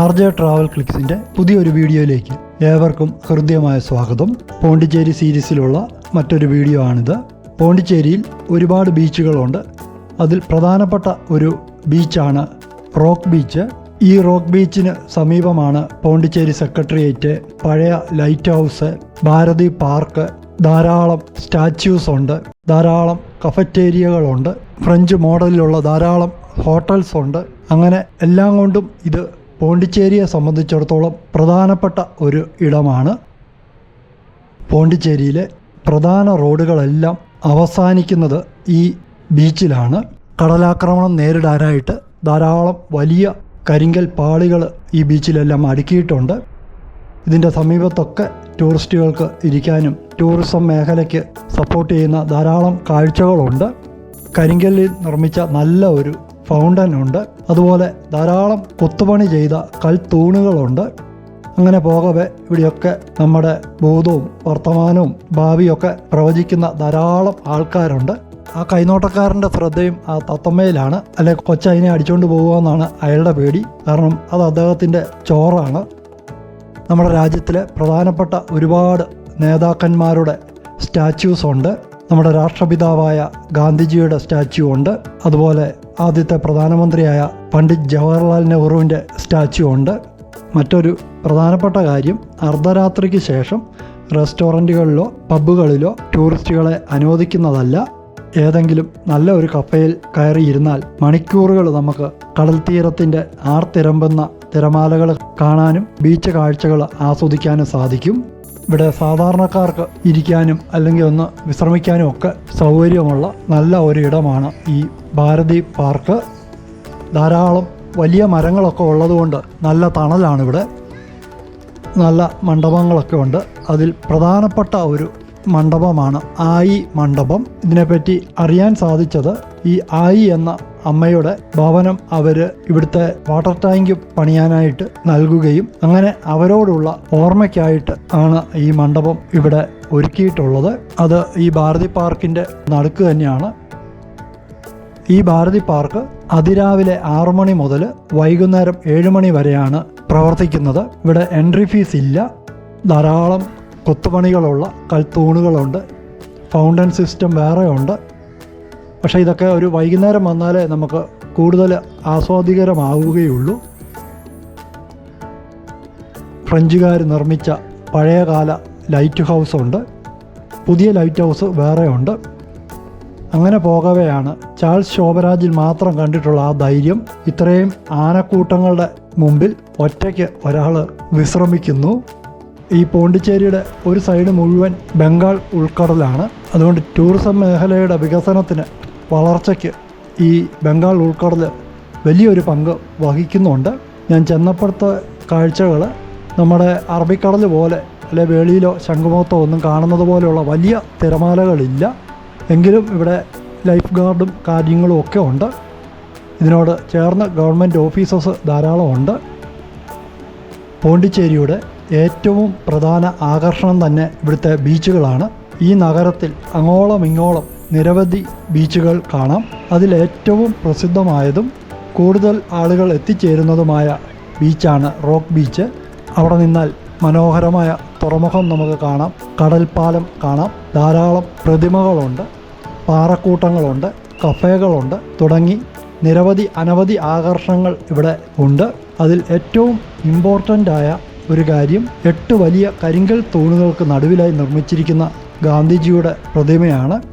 R J travel ക്ലിക്സിന്റെ പുതിയൊരു വീഡിയോയിലേക്ക് ഏവർക്കും ഹൃദ്യമായ സ്വാഗതം. പോണ്ടിച്ചേരി സീരീസിലുള്ള മറ്റൊരു വീഡിയോ ആണിത്. പോണ്ടിച്ചേരിയിൽ ഒരുപാട് ബീച്ചുകളുണ്ട്. അതിൽ പ്രധാനപ്പെട്ട ഒരു ബീച്ചാണ് റോക്ക് ബീച്ച്. ഈ റോക്ക് ബീച്ചിന് സമീപമാണ് പോണ്ടിച്ചേരി സെക്രട്ടേറിയറ്റ് പഴയ ലൈറ്റ് ഹൗസ് ഭാരതി പാർക്ക് ധാരാളം സ്റ്റാച്യൂസ് ഉണ്ട് ധാരാളം കഫറ്റേരിയകളുണ്ട് ഫ്രഞ്ച് മോഡലിലുള്ള ധാരാളം ഹോട്ടൽസ് ഉണ്ട്. അങ്ങനെ എല്ലാം കൊണ്ടും ഇത് പോണ്ടിച്ചേരിയെ സംബന്ധിച്ചിടത്തോളം പ്രധാനപ്പെട്ട ഒരു ഇടമാണ്. പോണ്ടിച്ചേരിയിലെ പ്രധാന റോഡുകളെല്ലാം അവസാനിക്കുന്നത് ഈ ബീച്ചിലാണ്. കടലാക്രമണം നേരിടാനായിട്ട് ധാരാളം വലിയ കരിങ്കൽ പാളികൾ ഈ ബീച്ചിലെല്ലാം അടുക്കിയിട്ടുണ്ട്. ഇതിന്റെ സമീപത്തൊക്കെ ടൂറിസ്റ്റുകൾക്ക് ഇരിക്കാനും ടൂറിസം മേഖലയ്ക്ക് സപ്പോർട്ട് ചെയ്യുന്ന ധാരാളം കാഴ്ചകളുണ്ട്. കരിങ്കല്ലിൽ നിർമ്മിച്ച നല്ല ഒരു ഫൗണ്ടൻ ഉണ്ട് അതുപോലെ ധാരാളം കൊത്തുപണി ചെയ്ത കൽത്തൂണുകളുണ്ട്. അങ്ങനെ പോകവെ ഇവിടെയൊക്കെ നമ്മുടെ ഭൂതവും വർത്തമാനവും ഭാവിയൊക്കെ പ്രവചിക്കുന്ന ധാരാളം ആൾക്കാരുണ്ട്. ആ കൈനോട്ടക്കാരന്റെ ശ്രദ്ധയും ആ തത്തമ്മയിലാണ്. അല്ലെ കൊച്ചതിനെ അടിച്ചുകൊണ്ട് പോകുമെന്നാണ് അയാളുടെ പേടി. കാരണം അത് അദ്ദേഹത്തിന്റെ ചോറാണ്. നമ്മുടെ രാജ്യത്തിലെ പ്രധാനപ്പെട്ട ഒരുപാട് നേതാക്കന്മാരുടെ സ്റ്റാച്യൂസ് ഉണ്ട്. നമ്മുടെ രാഷ്ട്രപിതാവായ ഗാന്ധിജിയുടെ സ്റ്റാച്യു ഉണ്ട്. അതുപോലെ ആദ്യത്തെ പ്രധാനമന്ത്രിയായ പണ്ഡിറ്റ് ജവഹർലാൽ നെഹ്റുവിന്റെ സ്റ്റാച്യു ഉണ്ട്. മറ്റൊരു പ്രധാനപ്പെട്ട കാര്യം അർദ്ധരാത്രിക്ക് ശേഷം റെസ്റ്റോറന്റുകളിലോ പബ്ബുകളിലോ ടൂറിസ്റ്റുകളെ അനുവദിക്കുന്നതല്ല. ഏതെങ്കിലും നല്ല ഒരു കഫയിൽ കയറിയിരുന്നാൽ മണിക്കൂറുകൾ നമുക്ക് കടൽ തീരത്തിന്റെ ആർത്തിരമ്പുന്ന തിരമാലകൾ കാണാനും ബീച്ച് കാഴ്ചകൾ ആസ്വദിക്കാനും സാധിക്കും. ഇവിടെ സാധാരണക്കാർക്ക് ഇരിക്കാനും അല്ലെങ്കിൽ ഒന്ന് വിശ്രമിക്കാനും ഒക്കെ സൗകര്യമുള്ള നല്ല ഒരു ഇടമാണ് ഈ ഭാരതി പാർക്ക്. ധാരാളം വലിയ മരങ്ങളൊക്കെ ഉള്ളതുകൊണ്ട് നല്ല തണലാണ് ഇവിടെ നല്ല മണ്ഡപങ്ങളൊക്കെ ഉണ്ട്. അതിൽ പ്രധാനപ്പെട്ട ഒരു മണ്ഡപമാണ് ആയി മണ്ഡപം. ഇതിനെപ്പറ്റി അറിയാൻ സാധിച്ചത് ഈ ആയി എന്ന അമ്മയുടെ ഭവനം അവർ ഇവിടുത്തെ വാട്ടർ ടാങ്ക് പണിയാനായിട്ട് നൽകുകയും അങ്ങനെ അവരോടുള്ള ഓർമ്മയ്ക്കായിട്ട് ആണ് ഈ മണ്ഡപം ഇവിടെ ഒരുക്കിയിട്ടുള്ളത്. അത് ഈ ഭാരതി പാർക്കിന്റെ നടുക്ക് തന്നെയാണ്. ഈ ഭാരതി പാർക്ക് അതിരാവിലെ ആറു മണി മുതൽ വൈകുന്നേരം ഏഴ് മണി വരെയാണ് പ്രവർത്തിക്കുന്നത്. ഇവിടെ എൻട്രി ഫീസ് ഇല്ല. ധാരാളം കൊത്തുപണികളുള്ള കൽത്തൂണുകളുണ്ട്. ഫൗണ്ടൻ സിസ്റ്റം വേറെ ഉണ്ട് പക്ഷേ ഇതൊക്കെ ഒരു വൈകുന്നേരം വന്നാലേ നമുക്ക് കൂടുതൽ ആസ്വാദികരമാവുകയുള്ളൂ. ഫ്രഞ്ചുകാർ നിർമ്മിച്ച പഴയകാല ലൈറ്റ് ഹൗസ് ഉണ്ട്. പുതിയ ലൈറ്റ് ഹൗസ് വേറെ ഉണ്ട്. അങ്ങനെ പോകവെയാണ് ചാൾസ് ശോഭരാജിൽ മാത്രം കണ്ടിട്ടുള്ള ആ ധൈര്യം. ഇത്രയും ആനക്കൂട്ടങ്ങളുടെ മുമ്പിൽ ഒറ്റയ്ക്ക് ഒരാൾ വിശ്രമിക്കുന്നു. ഈ പോണ്ടിച്ചേരിയുടെ ഒരു സൈഡ് മുഴുവൻ ബംഗാൾ ഉൾക്കടലാണ്. അതുകൊണ്ട് ടൂറിസം മേഖലയുടെ വികസനത്തിന് വളർച്ചയ്ക്ക് ഈ ബംഗാൾ ഉൾക്കടൽ വലിയൊരു പങ്ക് വഹിക്കുന്നുണ്ട്. ഞാൻ ചെന്നപ്പോഴത്തെ കാഴ്ചകൾ നമ്മുടെ അറബിക്കടൽ പോലെ അല്ലെ വേളിയിലോ ശംഖുമുഖത്തോ ഒന്നും കാണുന്നത് പോലെയുള്ള വലിയ തിരമാലകളില്ല. എങ്കിലും ഇവിടെ ലൈഫ് ഗാർഡും കാര്യങ്ങളും ഒക്കെ ഉണ്ട്. ഇതിനോട് ചേർന്ന് ഗവൺമെന്റ് ഓഫീസസ് ധാരാളമുണ്ട് പോണ്ടിച്ചേരിയുടെ ഏറ്റവും പ്രധാന ആകർഷണം തന്നെ ഇവിടുത്തെ ബീച്ചുകളാണ്. ഈ നഗരത്തിൽ അങ്ങോളം ഇങ്ങോളം നിരവധി ബീച്ചുകൾ കാണാം. അതിലേറ്റവും പ്രസിദ്ധമായതും കൂടുതൽ ആളുകൾ എത്തിച്ചേരുന്നതുമായ ബീച്ചാണ് റോക്ക് ബീച്ച്. അവിടെ നിന്നാൽ മനോഹരമായ തുറമുഖം നമുക്ക് കാണാം. കടൽപ്പാലം കാണാം. ധാരാളം പ്രതിമകളുണ്ട്. പാറക്കൂട്ടങ്ങളുണ്ട്. കഫേകളുണ്ട്. തുടങ്ങി നിരവധി അനവധി ആകർഷണങ്ങൾ ഇവിടെ ഉണ്ട്. അതിൽ ഏറ്റവും ഇമ്പോർട്ടന്റായ ഒരു കാര്യം എട്ട് വലിയ കരിങ്കൽ തൂണുകൾക്ക് നടുവിലായി നിർമ്മിച്ചിരിക്കുന്ന ഗാന്ധിജിയുടെ പ്രതിമയാണ്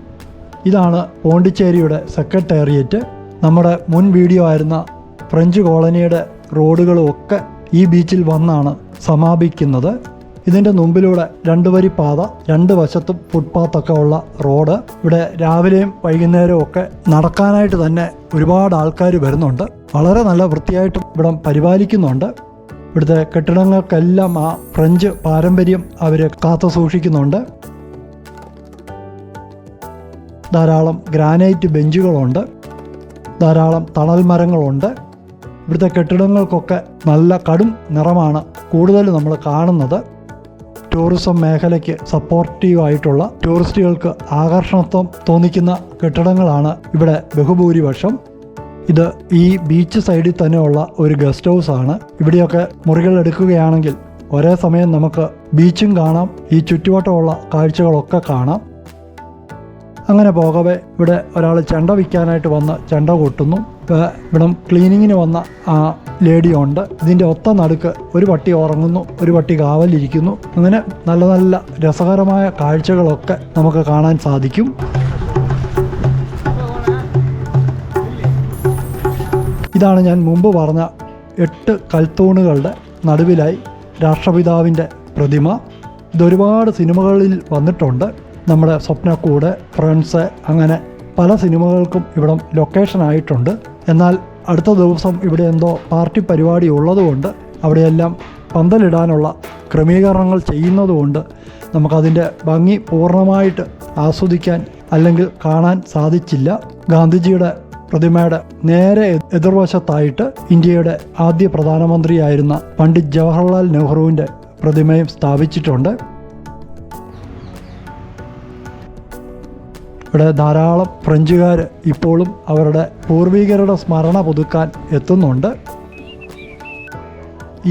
ഇതാണ് പോണ്ടിച്ചേരിയുടെ സെക്രട്ടേറിയറ്റ്. നമ്മുടെ മുൻ വീഡിയോ ആയിരുന്ന ഫ്രഞ്ച് കോളനിയുടെ റോഡുകളും ഒക്കെ ഈ ബീച്ചിൽ വന്നാണ് സമാപിക്കുന്നത്. ഇതിന്റെ മുമ്പിലൂടെ രണ്ട് വരി പാത രണ്ട് വശത്തും ഫുട്പാത്തൊക്കെ ഉള്ള റോഡ്. ഇവിടെ രാവിലെയും വൈകുന്നേരവും ഒക്കെ നടക്കാനായിട്ട് തന്നെ ഒരുപാട് ആൾക്കാർ വരുന്നുണ്ട്. വളരെ നല്ല വൃത്തിയായിട്ട് ഇവിടം പരിപാലിക്കുന്നുണ്ട്. ഇവിടുത്തെ കെട്ടിടങ്ങൾക്കെല്ലാം ആ ഫ്രഞ്ച് പാരമ്പര്യം അവർ കാത്തു സൂക്ഷിക്കുന്നുണ്ട് ധാരാളം ഗ്രാനൈറ്റ് ബെഞ്ചുകളുണ്ട്. ധാരാളം തണൽ മരങ്ങളുണ്ട്. ഇവിടുത്തെ കെട്ടിടങ്ങൾക്കൊക്കെ നല്ല കടും നിറമാണ് കൂടുതൽ നമ്മൾ കാണുന്നത്. ടൂറിസം മേഖലയ്ക്ക് സപ്പോർട്ടീവായിട്ടുള്ള ടൂറിസ്റ്റുകൾക്ക് ആകർഷണത്വം തോന്നിക്കുന്ന കെട്ടിടങ്ങളാണ് ഇവിടെ ബഹുഭൂരിപക്ഷം. ഇത് ഈ ബീച്ച് സൈഡിൽ തന്നെയുള്ള ഒരു ഗസ്റ്റ് ഹൗസ് ആണ്. ഇവിടെയൊക്കെ മുറികൾ എടുക്കുകയാണെങ്കിൽ ഒരേ സമയം നമുക്ക് ബീച്ചും കാണാം. ഈ ചുറ്റുവട്ടമുള്ള കാഴ്ചകളൊക്കെ കാണാം. അങ്ങനെ പോകവേ ഇവിടെ ഒരാൾ ചെണ്ട വിൽക്കാനായിട്ട് വന്ന് ചെണ്ട കൂട്ടുന്നു. ഇവിടെ ക്ലീനിങ്ങിന് വന്ന ആ ലേഡി ഉണ്ട്. ഇതിന്റെ ഒത്ത നടുക്ക് ഒരു പട്ടി ഉറങ്ങുന്നു ഒരു പട്ടി കാവലിരിക്കുന്നു. അങ്ങനെ നല്ല നല്ല രസകരമായ കാഴ്ചകളൊക്കെ നമുക്ക് കാണാൻ സാധിക്കും. ഇതാണ് ഞാൻ മുമ്പ് പറഞ്ഞ എട്ട് കൽത്തൂണുകളുടെ നടുവിലായി രാഷ്ട്രപിതാവിന്റെ പ്രതിമ. ഇതൊരുപാട് സിനിമകളിൽ വന്നിട്ടുണ്ട്. നമ്മുടെ സ്വപ്നക്കൂട് ഫ്രണ്ട്സ് അങ്ങനെ പല സിനിമകൾക്കും ഇവിടെ ലൊക്കേഷൻ ആയിട്ടുണ്ട്. എന്നാൽ അടുത്ത ദിവസം ഇവിടെ എന്തോ പാർട്ടി പരിപാടി ഉള്ളതുകൊണ്ട് അവിടെയെല്ലാം പന്തലിടാനുള്ള ക്രമീകരണങ്ങൾ ചെയ്യുന്നതുകൊണ്ട് നമുക്കതിന്റെ ഭംഗി പൂർണമായിട്ട് ആസ്വദിക്കാൻ അല്ലെങ്കിൽ കാണാൻ സാധിച്ചില്ല. ഗാന്ധിജിയുടെ പ്രതിമയുടെ നേരെ എതിർവശത്തായിട്ട് ഇന്ത്യയുടെ ആദ്യ പ്രധാനമന്ത്രിയായിരുന്ന പണ്ഡിറ്റ് ജവഹർലാൽ നെഹ്റുവിന്റെ പ്രതിമയും സ്ഥാപിച്ചിട്ടുണ്ട്. ഇവിടെ ധാരാളം ഫ്രഞ്ചുകാർ ഇപ്പോഴും അവരുടെ പൂർവികരുടെ സ്മരണ പുതുക്കാൻ എത്തുന്നുണ്ട്.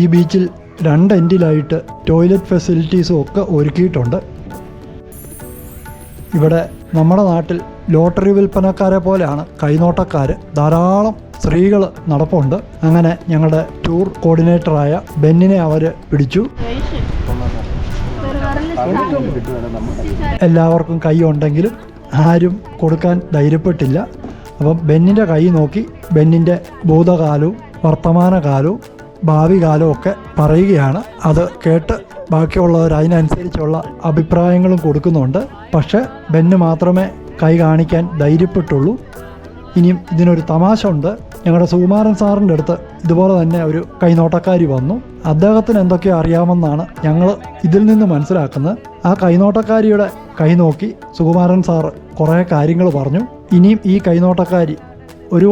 ഈ ബീച്ചിൽ രണ്ട് എൻഡിലായിട്ട് ടോയ്ലറ്റ് ഫെസിലിറ്റീസും ഒക്കെ ഒരുക്കിയിട്ടുണ്ട്. ഇവിടെ നമ്മുടെ നാട്ടിൽ ലോട്ടറി വിൽപ്പനക്കാരെ പോലെയാണ് കൈനോട്ടക്കാർ ധാരാളം സ്ത്രീകൾ നടപ്പുണ്ട്. അങ്ങനെ ഞങ്ങളുടെ ടൂർ കോർഡിനേറ്ററായ ബെന്നിനെ അവർ പിടിച്ചു. എല്ലാവർക്കും കൈ ഉണ്ടെങ്കിലും ആരും കൊടുക്കാൻ ധൈര്യപ്പെട്ടില്ല. അപ്പം ബെന്നിന്റെ കൈ നോക്കി ബെന്നിന്റെ ഭൂതകാലവും വർത്തമാനകാലവും ഭാവി കാലവും ഒക്കെ പറയുകയാണ്. അത് കേട്ട് ബാക്കിയുള്ളവർ അതിനനുസരിച്ചുള്ള അഭിപ്രായങ്ങളും കൊടുക്കുന്നുണ്ട്. പക്ഷേ ബെന്ന് മാത്രമേ കൈ കാണിക്കാൻ ധൈര്യപ്പെട്ടുള്ളൂ. ഇനിയും ഇതിനൊരു തമാശ ഉണ്ട്. ഞങ്ങളുടെ സുകുമാരൻ സാറിന്റെ അടുത്ത് ഇതുപോലെ തന്നെ ഒരു കൈനോട്ടക്കാരി വന്നു. അദ്ദേഹത്തിന് എന്തൊക്കെയോ അറിയാമെന്നാണ് ഞങ്ങൾ ഇതിൽ നിന്ന് മനസ്സിലാക്കുന്നത്. ആ കൈനോട്ടക്കാരിയുടെ കൈ നോക്കി സുകുമാരൻ സാറ് കുറേ കാര്യങ്ങൾ പറഞ്ഞു ഇനിയും ഈ കൈനോട്ടക്കാരി ഒരു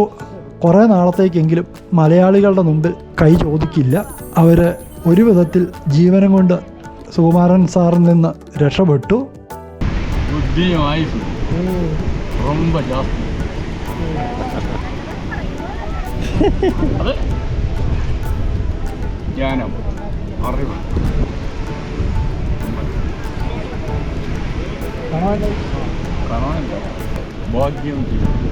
കുറേ നാളത്തേക്കെങ്കിലും മലയാളികളുടെ മുമ്പിൽ കൈ ചോദിക്കില്ല അവർ ഒരു വിധത്തിൽ ജീവനം കൊണ്ട് സുകുമാരൻ സാറിൽ നിന്ന് രക്ഷപ്പെട്ടു புத்தியும் ஆயுசு ரொம்ப ஜாஸ்தி அது ஞானம் அறிவு கணவன் இல்லை. பாக்கியம் செய்வது.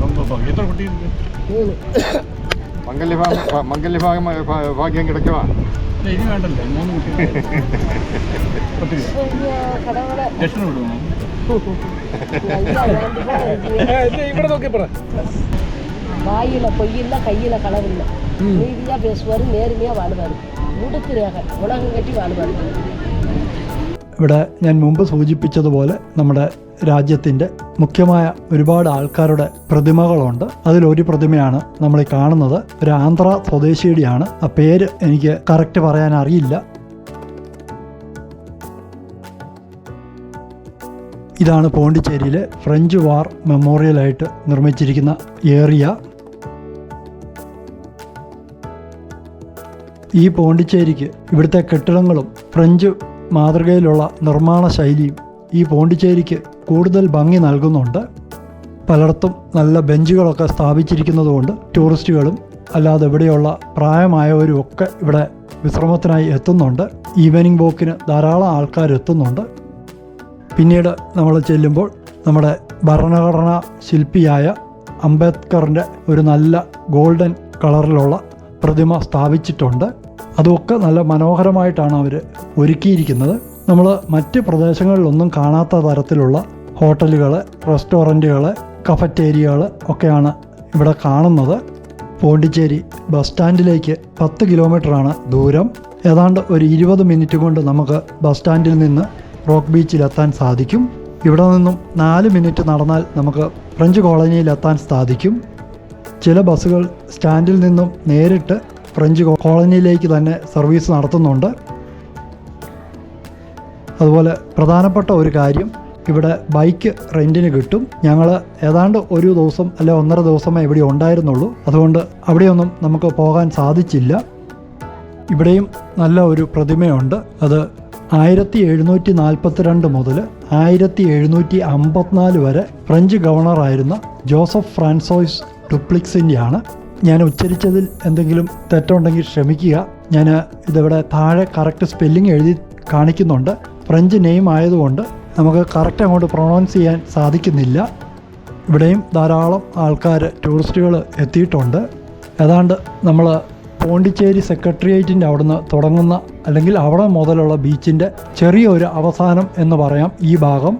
ரொம்ப பாக்கியம் எத்தனை குட்டி இருக்கு മംഗല്യഭാഗം മംഗല്യഭാഗം ഭാഗ്യം കിടക്കുവാ இல்லை இது வேண்டல்ல மூணு குட்டி பத்து ദക്ഷിണ വിടുമോ வாயில பொய்யில்ல கையில களவில்ல நீதியா பேசுவாரு நேர்மையா வாழ்வாரு முடுக்குறாக உலகம் கட்டி வாழ்வாரு ഇവിടെ ഞാൻ മുമ്പ് സൂചിപ്പിച്ചതുപോലെ നമ്മുടെ രാജ്യത്തിന്റെ മുഖ്യമായ ഒരുപാട് ആൾക്കാരുടെ പ്രതിമകളുണ്ട്. അതിലൊരു പ്രതിമയാണ് നമ്മൾ ഈ കാണുന്നത്. ഒരു ആന്ധ്ര സ്വദേശിയുടെയാണ്. ആ പേര് എനിക്ക് കറക്റ്റ് പറയാൻ അറിയില്ല. ഇതാണ് പോണ്ടിച്ചേരിയിലെ ഫ്രഞ്ച് വാർ മെമ്മോറിയലായിട്ട് നിർമ്മിച്ചിരിക്കുന്ന ഏറിയ. ഈ പോണ്ടിച്ചേരിക്ക് ഇവിടുത്തെ കെട്ടിടങ്ങളും ഫ്രഞ്ച് മാതൃകയിലുള്ള നിർമ്മാണ ശൈലിയും ഈ പോണ്ടിച്ചേരിക്ക് കൂടുതൽ ഭംഗി നൽകുന്നുണ്ട്. പലയിടത്തും നല്ല ബെഞ്ചുകളൊക്കെ സ്ഥാപിച്ചിരിക്കുന്നതുകൊണ്ട് ടൂറിസ്റ്റുകളും അല്ലാതെ ഇവിടെയുള്ള പ്രായമായവരും ഒക്കെ ഇവിടെ വിശ്രമത്തിനായി എത്തുന്നുണ്ട്. ഈവനിങ് വോക്കിന് ധാരാളം ആൾക്കാർ എത്തുന്നുണ്ട്. പിന്നീട് നമ്മൾ ചെല്ലുമ്പോൾ നമ്മുടെ ഭരണഘടനാ ശില്പിയായ അംബേദ്കറിന്റെ ഒരു നല്ല ഗോൾഡൻ കളറിലുള്ള പ്രതിമ സ്ഥാപിച്ചിട്ടുണ്ട്. അതൊക്കെ നല്ല മനോഹരമായിട്ടാണ് അവർ ഒരുക്കിയിരിക്കുന്നത്. നമ്മൾ മറ്റ് പ്രദേശങ്ങളിലൊന്നും കാണാത്ത തരത്തിലുള്ള ഹോട്ടലുകൾ റെസ്റ്റോറന്റുകൾ കഫറ്റേരിയകൾ ഒക്കെയാണ് ഇവിടെ കാണുന്നത്. പോണ്ടിച്ചേരി ബസ് സ്റ്റാൻഡിലേക്ക് പത്ത് കിലോമീറ്ററാണ് ദൂരം. ഏതാണ്ട് ഒരു ഇരുപത് മിനിറ്റ് കൊണ്ട് നമുക്ക് ബസ് സ്റ്റാൻഡിൽ നിന്ന് റോക്ക് ബീച്ചിലെത്താൻ സാധിക്കും. ഇവിടെ നിന്നും നാല് മിനിറ്റ് നടന്നാൽ നമുക്ക് ഫ്രഞ്ച് കോളനിയിലെത്താൻ സാധിക്കും. ചില ബസ്സുകൾ സ്റ്റാൻഡിൽ നിന്നും നേരിട്ട് ഫ്രഞ്ച് കോളനിയിലേക്ക് തന്നെ സർവീസ് നടത്തുന്നുണ്ട്. അതുപോലെ പ്രധാനപ്പെട്ട ഒരു കാര്യം ഇവിടെ ബൈക്ക് റെന്റിന് കിട്ടും. ഞങ്ങൾ ഏതാണ്ട് ഒരു ദിവസം അല്ലെ ഒന്നര ദിവസമേ ഇവിടെ ഉണ്ടായിരുന്നുള്ളൂ. അതുകൊണ്ട് അവിടെയൊന്നും നമുക്ക് പോകാൻ സാധിച്ചില്ല. ഇവിടെയും നല്ല ഒരു പ്രതിമയുണ്ട്. അത് ആയിരത്തി എഴുന്നൂറ്റി നാൽപ്പത്തിരണ്ട് മുതൽ ആയിരത്തി എഴുന്നൂറ്റി അമ്പത്തിനാല് വരെ ഫ്രഞ്ച് ഗവർണറായിരുന്ന ജോസഫ് ഫ്രാൻസോയ്സ് ഡുപ്ലിക്സിന്റെയാണ് ഞാൻ ഉച്ചരിച്ചതിൽ എന്തെങ്കിലും തെറ്റുണ്ടെങ്കിൽ ക്ഷമിക്കുക. ഞാൻ ഇതിവിടെ താഴെ കറക്റ്റ് സ്പെല്ലിംഗ് എഴുതി കാണിക്കുന്നുണ്ട്. ഫ്രഞ്ച് നെയിം ആയതുകൊണ്ട് നമുക്ക് കറക്റ്റ് അങ്ങോട്ട് പ്രൊണൗൺസ് ചെയ്യാൻ സാധിക്കുന്നില്ല. ഇവിടെയും ധാരാളം ആൾക്കാർ ടൂറിസ്റ്റുകൾ എത്തിയിട്ടുണ്ട്. ഏതാണ്ട് നമ്മൾ പോണ്ടിച്ചേരി സെക്രട്ടേറിയറ്റിന്റെ അവിടുന്ന് തുടങ്ങുന്ന അല്ലെങ്കിൽ അവിടെ മുതലുള്ള ബീച്ചിന്റെ ചെറിയൊരു അവസാനം എന്ന് പറയാം ഈ ഭാഗം.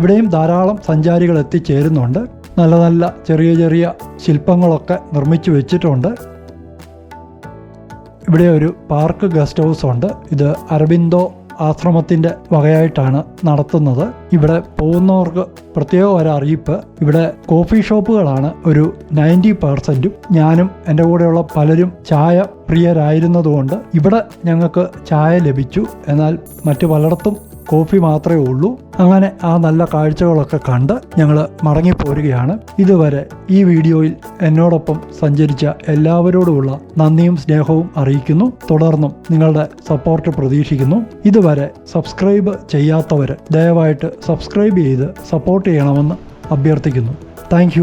ഇവിടെയും ധാരാളം സഞ്ചാരികൾ എത്തിച്ചേരുന്നുണ്ട്. നല്ല നല്ല ചെറിയ ചെറിയ ശില്പങ്ങളൊക്കെ നിർമ്മിച്ചു വെച്ചിട്ടുണ്ട്. ഇവിടെ ഒരു പാർക്ക് ഗസ്റ്റ് ഹൗസ് ഉണ്ട്. ഇത് അരബിന്ദോ ആശ്രമത്തിന്റെ വകയായിട്ടാണ് നടത്തുന്നത്. ഇവിടെ പോകുന്നവർക്ക് പ്രത്യേക ഒരു അറിയിപ്പ്. ഇവിടെ കോഫി ഷോപ്പുകളാണ് ഒരു നയന്റി പെർസെന്റും ഞാനും എന്റെ കൂടെയുള്ള പലരും ചായ പ്രിയരായിരുന്നതുകൊണ്ട് ഇവിടെ ഞങ്ങൾക്ക് ചായ ലഭിച്ചു. എന്നാൽ മറ്റു പലയിടത്തും കോഫി മാത്രമേ ഉള്ളൂ. അങ്ങനെ ആ നല്ല കാഴ്ചകളൊക്കെ കണ്ട് ഞങ്ങൾ മടങ്ങിപ്പോരുകയാണ്. ഇതുവരെ ഈ വീഡിയോയിൽ എന്നോടൊപ്പം സഞ്ചരിച്ച എല്ലാവരോടുമുള്ള നന്ദിയും സ്നേഹവും അറിയിക്കുന്നു. തുടർന്നും നിങ്ങളുടെ സപ്പോർട്ട് പ്രതീക്ഷിക്കുന്നു. ഇതുവരെ സബ്സ്ക്രൈബ് ചെയ്യാത്തവർ ദയവായിട്ട് സബ്സ്ക്രൈബ് ചെയ്ത് സപ്പോർട്ട് ചെയ്യണമെന്ന് അഭ്യർത്ഥിക്കുന്നു. താങ്ക്